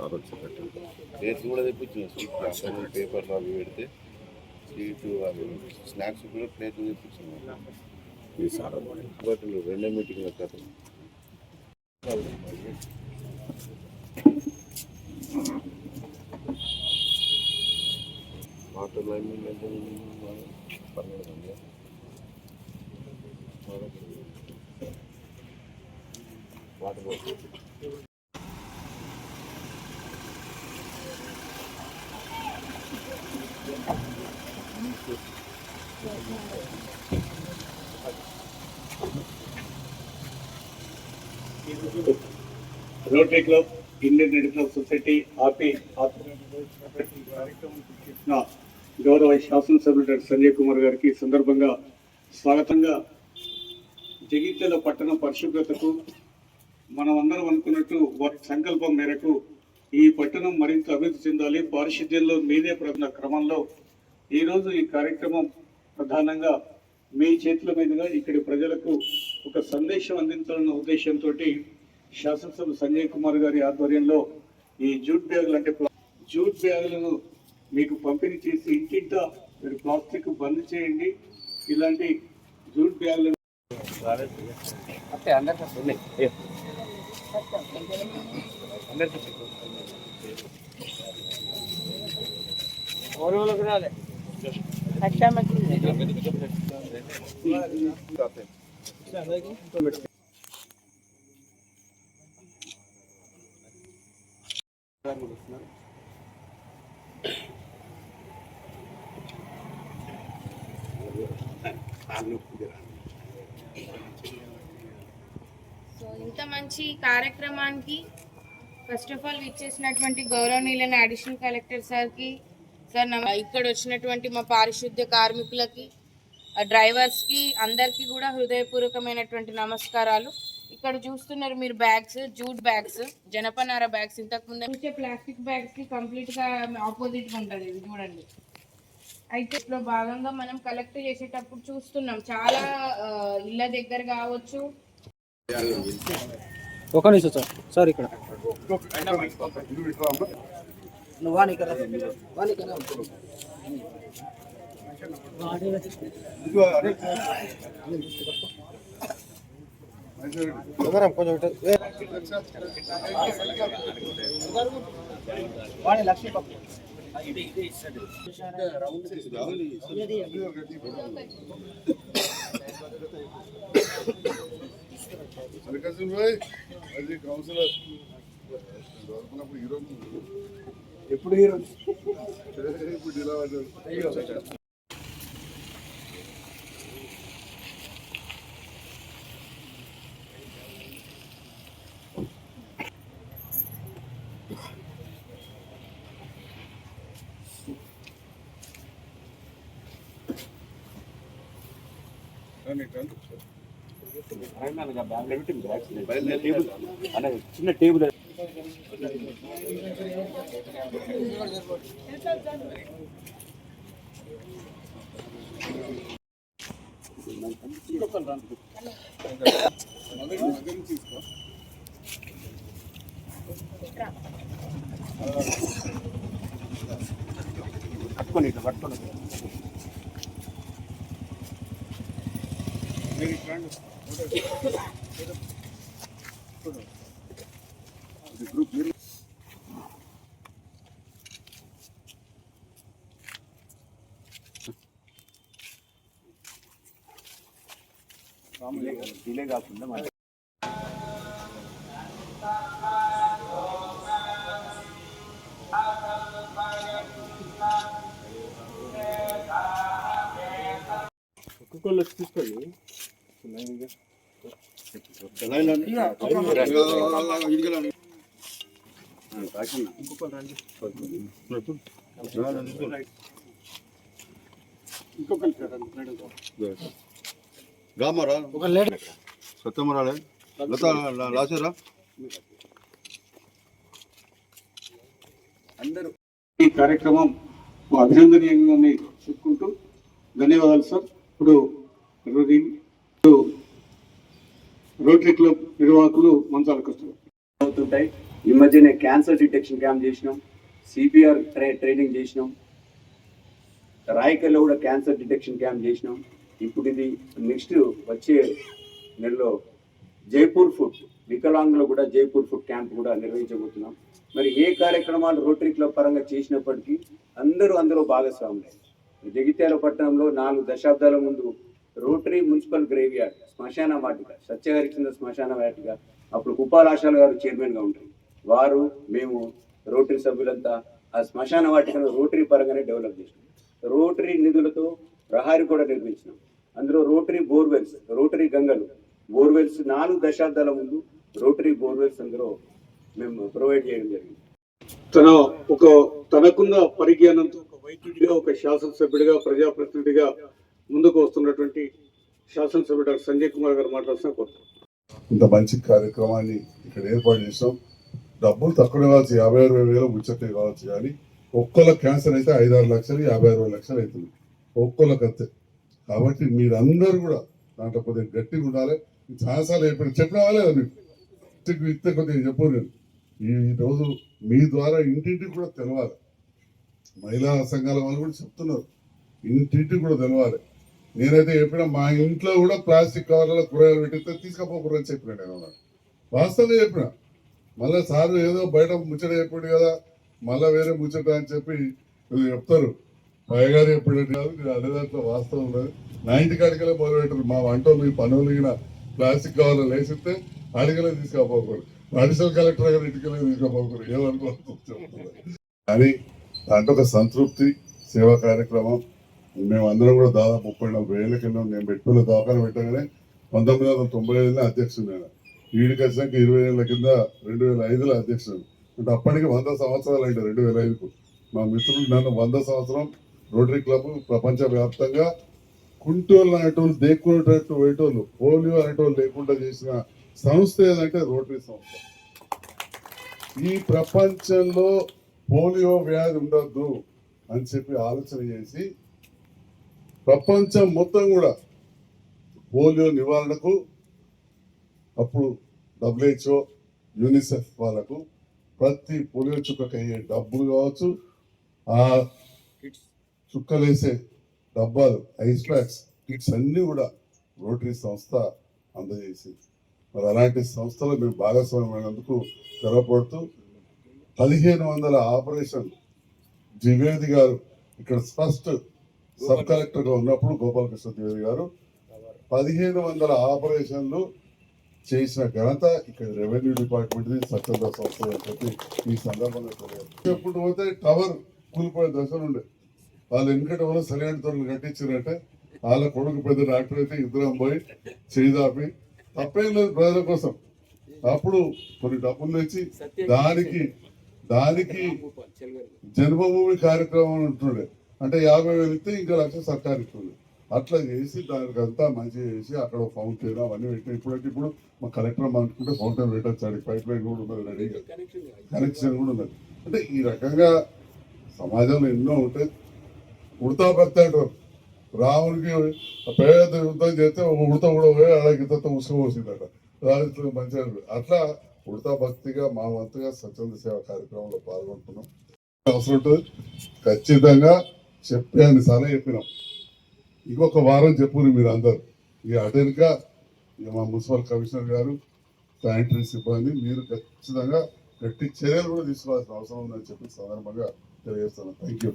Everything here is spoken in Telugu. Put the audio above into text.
సార్ వచ్చేటట్టు డేట్స్ కూడా తెప్పించిన స్వీట్ పేపర్లు అవి పెడితే స్వీట్ అవి స్నాక్స్ కూడా ప్లేట్లు తెప్పించిన. ఈ సార్ బట్టలు రెండో మీటింగ్ కథ వాటర్ లైన్ పన్నెండు మంది. Water Rotary club Indian red club society కార్యక్రమం చేసిన గౌరవ శాసనసభ్యులు డాక్టర్ సంజయ్ కుమార్ గారికి సందర్భంగా స్వాగతంగా. జగిత్యాల పట్టణ పరిశుభ్రతకు మనం అందరం అనుకున్నట్టు వారి సంకల్పం మేరకు ఈ పట్టణం మరింత అభివృద్ధి చెందాలి. పారిశుద్ధ్యంలో మీదే ప్రధాన క్రమంలో ఈరోజు ఈ కార్యక్రమం ప్రధానంగా మీ చేతుల మీదుగా ఇక్కడి ప్రజలకు ఒక సందేశం అందించాలన్న ఉద్దేశంతో శాసనసభ సంజయ్ కుమార్ గారి ఆధ్వర్యంలో ఈ జూట్ బ్యాగులు అంటే జూట్ బ్యాగులను మీకు పంపిణీ చేసి ఇంటింటా మీరు ప్లాస్టిక్ బంద్ చేయండి. ఇలాంటి జూట్ బ్యాగులను సో ఇంత మంచి కార్యక్రమానికి ఫస్ట్ ఆఫ్ ఆల్ ఇచ్చేసినటువంటి గౌరవనీయులైన అడిషనల్ కలెక్టర్ సార్కి సార్ ఇక్కడ వచ్చినటువంటి మా పారిశుద్ధ్య కార్మికులకి డ్రైవర్స్కి అందరికీ కూడా హృదయపూర్వకమైనటువంటి నమస్కారాలు. ఇక్కడ చూస్తున్నారు మీరు బ్యాగ్స్ జూట్ బ్యాగ్స్ జనపనార బ్యాగ్స్. ఇంతకు ముందు చూసే ప్లాస్టిక్ బ్యాగ్స్కి కంప్లీట్గా ఆపోజిట్ ఉంటుంది ఇది చూడండి. అయితే ఇందులో భాగంగా మనం కలెక్ట్ చేసేటప్పుడు చూస్తున్నాం. చాలా ఇళ్ళ దగ్గర కావచ్చు. ఒక నిమిషం సార్. సార్ ఇక్కడ. నువ్వు కొంచెం. వాని లక్ష్మీ పప్పు మల్లికార్జున భాయ్ అది కౌన్సిలర్ ఎప్పుడు హీరో? ఇప్పుడు ఇలా చిన్న టేబుల్ పట్టుకొని ఇట్లా పట్టుకొని పట్టుకోండి డిలే కాకుండా మన సత్యమరాలే లత అందరూ ఈ కార్యక్రమం అభినందనీయంగా చెప్పుకుంటూ ధన్యవాదాలు సార్. ఇప్పుడు ఇప్పుడు రోటరీ క్లబ్ నిర్వాహకులు మంచాలకు వస్తారు అవుతుంటాయి. ఈ మధ్యనే క్యాన్సర్ డిటెక్షన్ క్యాంప్ చేసినాం. సిపిఆర్ ట్రై ట్రైనింగ్ చేసినాం. రాయకల్లో కూడా క్యాన్సర్ డిటెక్షన్ క్యాంప్ చేసినాం. ఇప్పుడు ఇది నెక్స్ట్ వచ్చే నెలలో జైపూర్ ఫుడ్ వికలాంగులో కూడా జైపూర్ ఫుడ్ క్యాంప్ కూడా నిర్వహించబోతున్నాం. మరి ఏ కార్యక్రమాలు రోటరీ క్లబ్ పరంగా చేసినప్పటికీ అందరూ అందరూ భాగస్వాములే. జగిత్యాల పట్టణంలో నాలుగు దశాబ్దాల ముందు రోటరీ మున్సిపల్ గ్రేవ్ యార్డ్ శ్మశాన వాటిక సత్యహరిచంద్ర శ్మశాన వాటిక. అప్పుడు కుప్పాలాశాల గారు చైర్మన్గా ఉంటారు. వారు మేము రోటరీ సభ్యులంతా ఆ శ్మశాన వాటికను రోటరీ పరంగానే డెవలప్ చేసినాం. రోటరీ నిధులతో ప్రహారీ కూడా నిర్మించినాం. అందులో రోటరీ బోర్వెల్స్ రోటరీ గంగలు. బోర్వెల్స్ నాలుగు దశాబ్దాల ముందు రోటరీ బోర్వెల్స్ అందులో మేము ప్రొవైడ్ చేయడం జరిగింది. తన ఒక తనకున్న పరిజ్ఞానంతో ఒక వైద్యుడిగా ఒక శాసనసభ్యుడిగా ప్రజాప్రతినిధిగా ముందుకు వస్తున్నటువంటి శాసనసభ్యుడు డాక్టర్ సంజయ్ కుమార్ గారు మాట్లాడుతున్న కోరుతున్నాం ఇంత మంచి కార్యక్రమాన్ని ఇక్కడ ఏర్పాటు చేసాం డబ్బులు తక్కువ కావచ్చు యాభై అరవై వేలు ముచ్చటే కావచ్చు కానీ ఒక్కొక్క క్యాన్సర్ అయితే ఐదారు లక్షలు యాభై అరవై లక్షలు అవుతుంది. ఒక్కొక్కరికి అంతే కాబట్టి మీరందరూ కూడా దాంట్లో కొద్దిగా గట్టిగా ఉండాలి. సాహసాలు చెప్పిన చెప్పిన వాళ్ళే మీకు ఇస్తే కొద్దిగా చెప్పు నేను. ఈ రోజు మీ ద్వారా ఇంటింటికి కూడా తెలవాలి. మహిళా సంఘాల వాళ్ళు కూడా చెప్తున్నారు. ఇంటింటికి కూడా తెలవాలి. నేనైతే చెప్పిన మా ఇంట్లో కూడా ప్లాస్టిక్ కవర్లలో కూరగాయలు పెట్టితే తీసుకపోకూడదని చెప్పిన నేను అన్నాడు. వాస్తవంగా చెప్పిన. మళ్ళీ సార్ ఏదో బయట ముచ్చట చెప్పాడు కదా మళ్ళీ వేరే ముచ్చట అని చెప్పి చెప్తారు. పైగారు చెప్పాడు కాదు నేను దాంట్లో వాస్తవం ఉండదు నా ఇంటి అడిగలే మొదలు పెట్టారు. మా వంట మీ పనులు ప్లాస్టిక్ కవర్లు వేసిస్తే అడిగలే తీసుకపోకూడదు అడిషనల్ కలెక్టర్ గారు ఇంటికి తీసుకపోకూడదు ఏమనుకోవచ్చు కానీ దాంట్లో ఒక సంతృప్తి సేవా కార్యక్రమం మేము అందరం కూడా దాదాపు ముప్పై నలభై ఏళ్ళ కింద నేను పెట్టుకున్న దవాఖాన పెట్టగానే పంతొమ్మిది వందల తొంభై ఐదులో అధ్యక్షుడు నేను. వీడికి వచ్చాక ఇరవై ఏళ్ళ కింద రెండు వేల ఐదులో అధ్యక్షుడు. అంటే అప్పటికి వంద సంవత్సరాలు అంటే రెండు వేల ఐదుకు. మా మిత్రులు నన్ను వంద సంవత్సరం రోటరీ క్లబ్ ప్రపంచవ్యాప్తంగా కుంటోళ్ళు అనేటోళ్ళు దేక్కునేటట్టు వేటోళ్ళు పోలియో అనేటోళ్ళు లేకుండా చేసిన సంస్థ ఏదంటే రోటరీ సంస్థ. ఈ ప్రపంచంలో పోలియో వ్యాధి ఉండొద్దు అని చెప్పి ఆలోచన చేసి ప్రపంచం మొత్తం కూడా పోలియో నివారణకు అప్పుడు డబ్ల్యూహెచ్ఓ యూనిసెఫ్ వాళ్ళకు ప్రతి పోలియో చుక్కకు అయ్యే డబ్బులు కావచ్చు ఆ చుక్కలేసే డబ్బాలు ఐస్ ప్యాక్స్ కిట్స్ అన్నీ కూడా రోటరీ సంస్థ అందజేసింది. మరి అలాంటి సంస్థలో మేము భాగస్వామ్యమైనందుకు గర్వపడుతూ పదిహేను వందల ఆపరేషన్ ద్వివేది గారు ఇక్కడ ఫస్ట్ సబ్ కలెక్టర్గా ఉన్నప్పుడు గోపాలకృష్ణ ద్వివేది గారు పదిహేను వందల ఆపరేషన్లు చేసిన ఘనత ఇక్కడ రెవెన్యూ డిపార్ట్మెంట్ స్వచ్ఛంద సంస్థ చెప్పి ఈ సందర్భంగా తెలియదు. ఎప్పుడు పోతే టవర్ కూలిపోయే దశలు ఉండే. వాళ్ళు ఎందుకంటే వాళ్ళు సరైన తోటలు కట్టించారంటే వాళ్ళ కొడుకు పెద్ద డాక్టర్ అయితే ఇద్దరం పోయి చేదాపి తప్పేం లేదు ప్రజల కోసం. అప్పుడు కొన్ని డబ్బులు తెచ్చి దానికి దానికి జన్మభూమి కార్యక్రమం ఉంటుండే. అంటే యాభై వేలు ఇస్తే ఇంకా లక్ష సర్కారు ఇస్తుంది అట్లా చేసి దానికి అంతా మంచిగా చేసి అక్కడ ఫౌంటైన్ అవన్నీ పెట్టి ఇప్పుడైతే ఇప్పుడు మా కలెక్టర్ అనుకుంటే ఫౌంటైన్ పెట్టచ్చు పైప్ లైన్ కూడా ఉన్నది రెడీగా కనెక్షన్ కూడా ఉన్నది. అంటే ఈ రకంగా సమాజంలో ఎన్నో ఉంటాయి. ఉడతా భక్తి అంటారు రామునికి పేద యుద్ధం చేస్తే ఒక ఉడత కూడా పోయి అలాగే ఇంత ఉసుకుపోసిందట. రాజకీయ మంచిగా అట్లా ఉడతా భక్తిగా మా వంతుగా స్వచ్ఛంద సేవ కార్యక్రమంలో పాల్గొంటున్నాం. అవసరం ఉంటుంది ఖచ్చితంగా చెప్పాను సరే చెప్పినాం. ఇంకొక వారం చెప్పుని మీరు అందరు. ఇక అటెన్గా ఇక మా మున్సిపల్ కమిషనర్ గారు శానిటరీ సిబ్బంది మీరు ఖచ్చితంగా గట్టి చర్యలు కూడా తీసుకోవాల్సిన అవసరం ఉందని చెప్పి సందర్భంగా తెలియజేస్తున్నాను థ్యాంక్ యూ.